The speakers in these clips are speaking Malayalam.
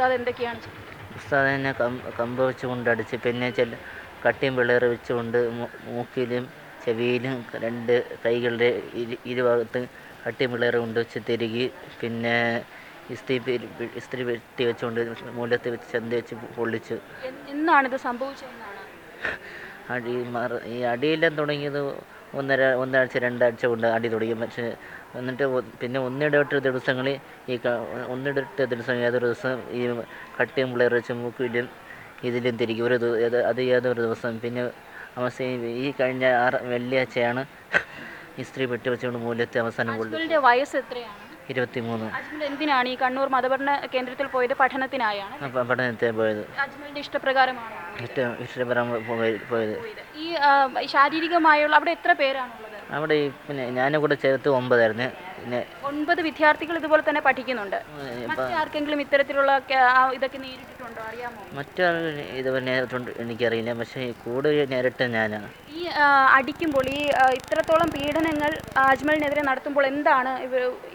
ഉസ്താദ് എന്തൊക്കെയാണ്? ഉസ്താദ് ഉസ്താദിനെ കമ്പ് വെച്ചുകൊണ്ട് അടിച്ച് പിന്നെ ചില കട്ടിയും പിള്ളേർ വെച്ചുകൊണ്ട് മൂക്കിലും ചെവിയിലും രണ്ട് കൈകളുടെ ഇരു ഇരുഭാഗത്ത് കട്ടിയും പിള്ളേർ കൊണ്ട് വെച്ച് തിരുകി പിന്നെ ഇസ്ത്രി ഇസ്തിരി പെട്ടി വെച്ചുകൊണ്ട് മൂലത്ത് വെച്ച് ചന്ത വെച്ച് പൊള്ളിച്ചു. എന്ന് എന്നാണിത് സംഭവിച്ചതെന്നാണ്? അടി മറ ഈ അടിയെല്ലാം തുടങ്ങിയത് ഒന്നര ഒന്നാഴ്ച രണ്ടാഴ്ച കൊണ്ട് അടി തുടങ്ങി. പക്ഷേ എന്നിട്ട് പിന്നെ ഒന്നിടവിട്ട ദിവസങ്ങളിൽ ഈ ഒന്നിടവിട്ട ദിവസം ഏതൊരു ദിവസം ഈ കട്ടിയും പിള്ളേർ വെച്ച് മൂക്കിലും ഇതിലും തിരിക്കും. ഒരു അത് ഏതൊരു ദിവസം? പിന്നെ അവസാനം ഈ കഴിഞ്ഞ ആറ് വെള്ളിയാഴ്ചയാണ് സ്ത്രീ പെട്ടി വെച്ചുകൊണ്ട് മൂല്യത്തെ അവസാനം കൊള്ളു വയസ്സ് എത്രയാണ്? എന്തിനാണ് ഈ കണ്ണൂർ മതപഠന കേന്ദ്രത്തിൽ പോയത്? പഠനത്തിനായാണ് അപ്പം പഠനത്തെ പോയത്. ഇഷ്ടപ്രകാരമാണ്? ഇഷ്ടപ്രകാരം പോയത്. ഈ ശാരീരികമായുള്ള അവിടെ എത്ര പേരാണുള്ളത്? അവിടെ ഈ പിന്നെ ഞാനും കൂടെ ചേർത്ത് ഒമ്പതായിരുന്നു. പിന്നെ ഒൻപത് വിദ്യാർത്ഥികൾ ഇതുപോലെ തന്നെ പഠിക്കുന്നുണ്ട്. മറ്റേ ആർക്കെങ്കിലും ഇത്തരത്തിലുള്ള ഇതൊക്കെ നേരിട്ടിട്ടുണ്ടോ അറിയാമോ? മറ്റാൾ ഇത് നേരിട്ടുണ്ട് എനിക്കറിയില്ല. പക്ഷേ കൂടുതൽ നേരിട്ട് ഞാനാണ് ഈ അടിക്കുമ്പോൾ ഈ ഇത്രത്തോളം പീഡനങ്ങൾ അജ്മലിനെതിരെ നടത്തുമ്പോൾ എന്താണ്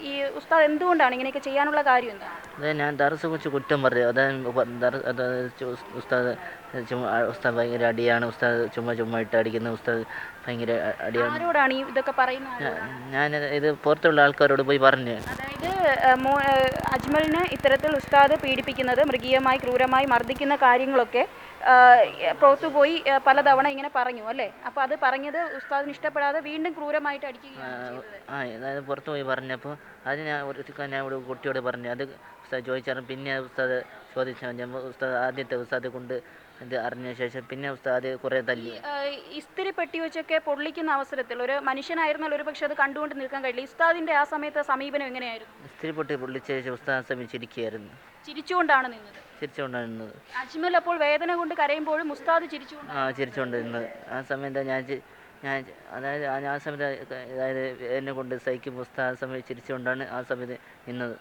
ഈ ഉസ്താദ് എന്തുകൊണ്ടാണ് ഇങ്ങനെയൊക്കെ ചെയ്യാനുള്ള കാര്യം എന്താണ്? അതെ ഞാൻ ദർസ് കുറിച്ച് കുറ്റം പറഞ്ഞു അതായത് ഉസ്താദ് ഉസ്താദ് ഭയങ്കര അടിയാണ്. ഉസ്താദ് ചുമ്മാ ചുമ്മാ ഇട്ട് അടിക്കുന്ന ഉസ്താദ് ഭയങ്കര അടിയാണ്. ആരോടാണ് ഈ ഇതൊക്കെ പറയുന്നത്? ഞാൻ ഇത് പുറത്തുള്ള ആൾക്കാരോട് പോയി പറഞ്ഞു. അതായത് അജ്മലിന് ഇത്തരത്തിൽ ഉസ്താദ് പീഡിപ്പിക്കുന്നത് മൃഗീയമായി ക്രൂരമായി മർദ്ദിക്കുന്ന കാര്യങ്ങളൊക്കെ പുറത്തു പോയി പലതവണ ഇങ്ങനെ പറഞ്ഞു അല്ലേ? അപ്പോൾ അത് പറഞ്ഞത് ഉസ്താദിന് ഇഷ്ടപ്പെടാതെ വീണ്ടും ക്രൂരമായിട്ട് അടിക്കുകയാണ് ചെയ്തത് ആ അതായത് പുറത്തു പോയി പറഞ്ഞപ്പോൾ അത് ഞാൻ ഒരു ഞാൻ ഇവിടെ കുട്ടിയോട് പറഞ്ഞു അത് ഉസ്താദ് ചോദിച്ചാൽ പിന്നെ ഉസ്താദ് ചോദിച്ചാൽ ഞാൻ ഉസ്താദ് ആദ്യത്തെ ഉസ്താദ് കൊണ്ട് ഇത് അറിഞ്ഞ ശേഷം പിന്നെ ഉസ്താദ് കുറേ തല്ലി. ഇസ്തിരി പെട്ടി വെച്ചൊക്കെ പൊള്ളിക്കുന്ന അവസരത്തിൽ ഒരു മനുഷ്യനായിരുന്നാൽ ഒരു പക്ഷെ അത് കണ്ടുകൊണ്ട് നിൽക്കാൻ കഴിയില്ല. ഉസ്താദിന്റെ ആ സമയത്ത് സമീപനം എങ്ങനെയായിരുന്നു? സ്ത്രീ പൊട്ടി പൊള്ളിച്ച ശേഷം ഉസ്താദ് ചിരിക്കുകയായിരുന്നു ചിരിച്ചുകൊണ്ടാണ് നിന്നത്. ചിരിച്ചുകൊണ്ടായിരുന്നത് അജ്മൽ അപ്പോൾ വേദന കൊണ്ട് കരയുമ്പോഴും മുസ്താദ് ചിരിച്ചു ആ ചിരിച്ചുകൊണ്ടിരുന്നത്. ആ സമയത്ത് ഞാൻ ചി- ഞാൻ ചി- അതായത് ആ- ആ സമയത്ത് അതായത് എന്നെ കൊണ്ട് സഹിക്കും മുസ്താദ് ആ സമയത്ത് ചിരിച്ചുകൊണ്ടാണ് ആ സമയത്ത് നിന്നത്.